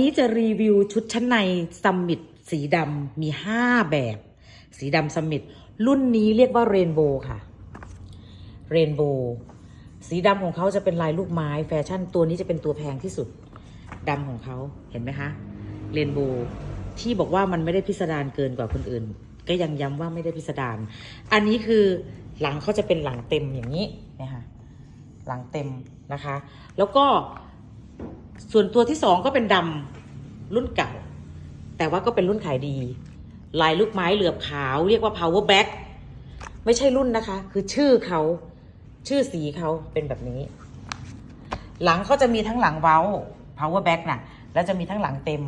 นี้จะรีวิวชุดชั้นในซัมมิตสีดำมี 5 แบบ สีดำซัมมิตรุ่นนี้เรียกว่าเรนโบว์ค่ะเรนโบว์สีดำของเขาจะเป็นลายลูกไม้แฟชั่นตัวนี้จะเป็นตัวแพงที่สุดดำของเขาเห็นไหมคะเรนโบว์ที่บอกว่ามันไม่ได้พิสดารเกินกว่าคนอื่น ก็ยังย้ำว่าไม่ได้พิสดารอันนี้คือหลังเขาจะเป็นหลังเต็มอย่างนี้นะคะหลังเต็มนะคะ แล้วก็ ส่วนตัวที่สองก็เป็นดำรุ่นเก่า แต่ว่าก็เป็นรุ่นขายดี ลายลูกไม้เหลือบขาวเรียกว่า power back ไม่ใช่รุ่นนะคะ คือชื่อเขาชื่อสีเขาเป็นแบบนี้ หลังเขาจะมีทั้งหลังเว้า power back น่ะ แล้วจะมีทั้งหลังเต็ม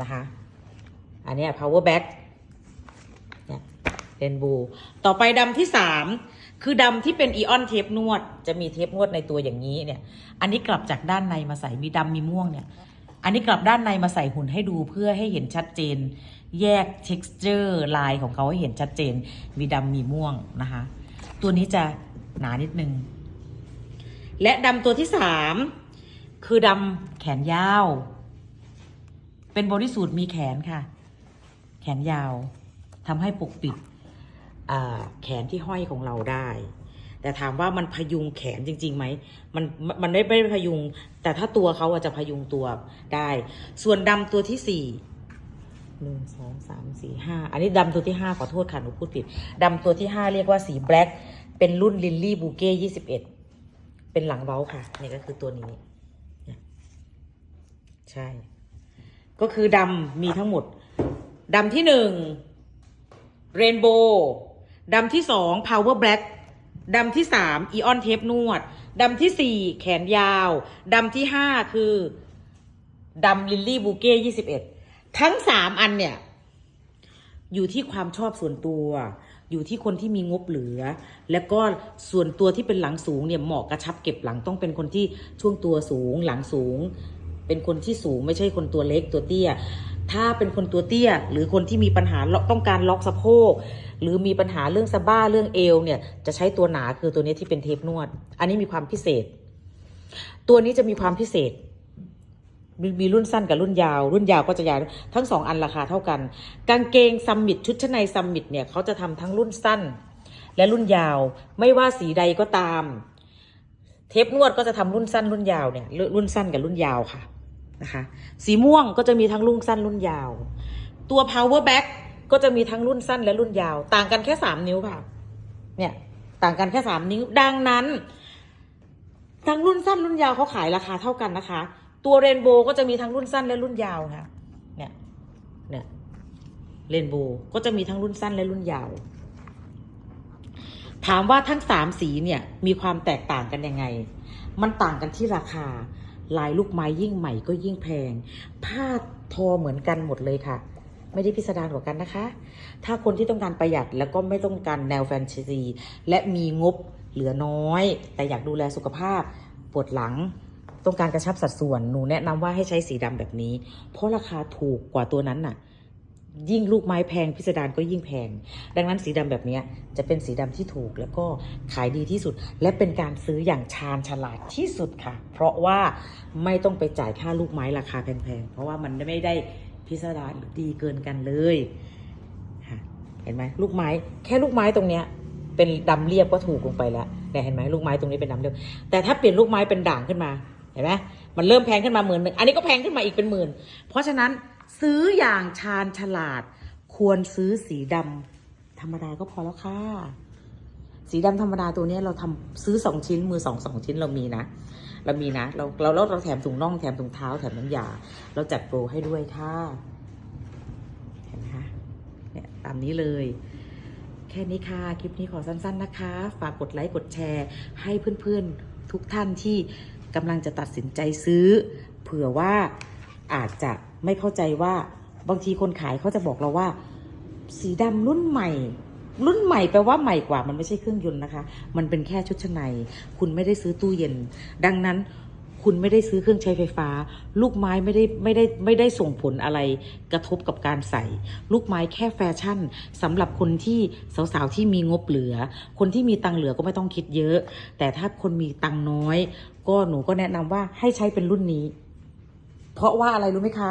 นะคะ อันนี้ power back เรนโบว์ต่อไปดำที่สามคือดำที่เป็นอีออนเทปนวด จะมีเทปนวดในตัวอย่างนี้เนี่ย อันนี้กลับจากด้านในมาใส่มีดำมีม่วงเนี่ย อันนี้กลับด้านในมาใส่หุ่นให้ดูเพื่อให้เห็นชัดเจน แยก texture ลายของเขาให้เห็นชัดเจน มีดำมีม่วงนะคะ ตัวนี้จะหนานิดนึง และดำตัวที่สามคือดำแขนยาว เป็นบริสูทมีแขนค่ะ แขนยาวทำให้ปกปิด แขนที่ห้อยของเราได้ แต่ถามว่ามันพยุงแขนจริงๆไหมมันมันไม่ไม่ได้พยุง แต่ถ้าตัวเขาอะจะพยุงตัวได้ ส่วนดำตัวที่สี่หนึ่งสองสามสี่ห้าอันนี้ดำตัวที่ห้าขอโทษค่ะหนูพูดผิดดำตัวที่ห้าเรียกว่าสีแบล็กเป็นรุ่นลิลลี่บูเก้ยี่สิบเอ็ดเป็นหลังเบ้าค่ะนี่ก็คือตัวนี้ใช่ ก็คือดำมีทั้งหมดดำที่หนึ่งเรนโบว์ ดำที่สองพาวเวอร์แบล็กดำที่สามอีออนเทปนวด ดำที่สี่แขนยาว ดำที่ห้าคือดำลิลลี่บูเก้ยี่สิบเอ็ดทั้งสามอันเนี่ย อยู่ที่ความชอบส่วนตัว อยู่ที่คนที่มีงบเหลือ แล้วก็ส่วนตัวที่เป็นหลังสูงเนี่ยเหมาะกระชับเก็บหลังต้องเป็นคนที่ช่วงตัวสูงหลังสูง เป็นคนที่สูงไม่ใช่คนตัวเล็กตัวเตี้ย ถ้าเป็นคนตัวเตี้ย หรือคนที่มีปัญหาล็อกต้องการล็อกสะโพกหรือมีปัญหาเรื่องสะบ้าเรื่องเอวเนี่ยจะใช้ตัวหนาคือตัวนี้ที่เป็นเทปนวด อันนี้มีความพิเศษ ตัวนี้จะมีความพิเศษมีมีรุ่นสั้นกับรุ่นยาว รุ่นยาวก็จะยาวทั้งสองอันราคาเท่ากัน กางเกงซัมมิตชุดชั้นในซัมมิตเนี่ยเขาจะทำทั้งรุ่นสั้น และรุ่นยาวไม่ว่าสีใดก็ตาม เทปนวดก็จะทำรุ่นสั้นรุ่นยาวเนี่ยรุ่นสั้นกับรุ่นยาวค่ะ นะคะ สีม่วงก็จะมีทั้งรุ่นสั้นรุ่นยาว ตัว power back ก็จะมีทั้งรุ่นสั้นและรุ่นยาว ต่างกันแค่สามนิ้วค่ะ เนี่ย ต่างกันแค่สามนิ้ว ดังนั้น ทั้งรุ่นสั้นรุ่นยาวเขาขายราคาเท่ากันนะคะ ตัวเรนโบว์ก็จะมีทั้งรุ่นสั้นและรุ่นยาวค่ะ เนี่ย เนี่ยเรนโบว์ก็จะมีทั้งรุ่นสั้นและรุ่นยาว ถามว่าทั้งสามสีเนี่ย มีความแตกต่างกันยังไง มันต่างกันที่ราคา ลายลูกไม้ยิ่งใหม่ก็ยิ่งแพง ผ้าทอเหมือนกันหมดเลยค่ะ ไม่ได้พิสดารกว่ากันนะคะ ถ้าคนที่ต้องการประหยัดแล้วก็ไม่ต้องการแนวแฟนซี และมีงบเหลือน้อย แต่อยากดูแลสุขภาพปวดหลังต้องการกระชับสัดส่วน หนูแนะนำว่าให้ใช้สีดำแบบนี้ เพราะราคาถูกกว่าตัวนั้นน่ะ ยิ่งลูกไม้แพงพิสดารก็ยิ่งแพง ดังนั้นสีดำแบบนี้จะเป็นสีดำที่ถูกแล้วก็ขายดีที่สุด และเป็นการซื้ออย่างชาญฉลาดที่สุดค่ะ เพราะว่าไม่ต้องไปจ่ายค่าลูกไม้ราคาแพงๆ เพราะว่ามันไม่ได้พิสดารหรือดีเกินกันเลยเห็นไหมลูกไม้แค่ลูกไม้ตรงเนี้ยเป็นดำเรียบก็ถูกลงไปแล้วเนี่ยเห็นไหมลูกไม้ตรงนี้เป็นดำเรียบแต่ถ้าเปลี่ยนลูกไม้เป็นด่างขึ้นมาเห็นไหมมันเริ่มแพงขึ้นมาหมื่นหนึ่งอันนี้ก็แพงขึ้นมาอีกเป็นหมื่น เพราะฉะนั้น ซื้ออย่างชาญฉลาด ควรซื้อสีดำธรรมดาก็พอแล้วค่ะ สีดำธรรมดาตัวนี้เราทำซื้อสองชิ้นมือสองสองชิ้นเรามีนะ เรามีนะเราเราเราเราแถมถุงน่องแถมถุงเท้าแถมน้ำยา เราจัดโปรให้ด้วยค่ะ เห็นไหมคะเนี่ยตามนี้เลยแค่นี้ค่ะ คลิปนี้ขอสั้น ๆนะคะ ฝากกดไลค์ กดแชร์ ให้เพื่อนๆ ทุกท่านที่กำลังจะตัดสินใจซื้อ เผื่อว่า อาจจะไม่เข้าใจว่าบางทีคนขายเขาจะบอกเราว่า สีดำรุ่นใหม่ รุ่นใหม่แปลว่าใหม่กว่ามันไม่ใช่เครื่องยนต์นะคะ มันเป็นแค่ชุดชั้นในคุณไม่ได้ซื้อตู้เย็น ดังนั้นคุณไม่ได้ซื้อเครื่องใช้ไฟฟ้า ลูกไม้ไม่ได้ไม่ได้ไม่ได้ส่งผลอะไรกระทบกับการใส่ ลูกไม้แค่แฟชั่นสำหรับคนที่สาวๆที่มีงบเหลือ คนที่มีตังเหลือก็ไม่ต้องคิดเยอะ แต่ถ้าคนมีตังน้อย ก็หนูก็แนะนำว่าให้ใช้เป็นรุ่นนี้ เพราะว่าอะไรรู้ไหมคะ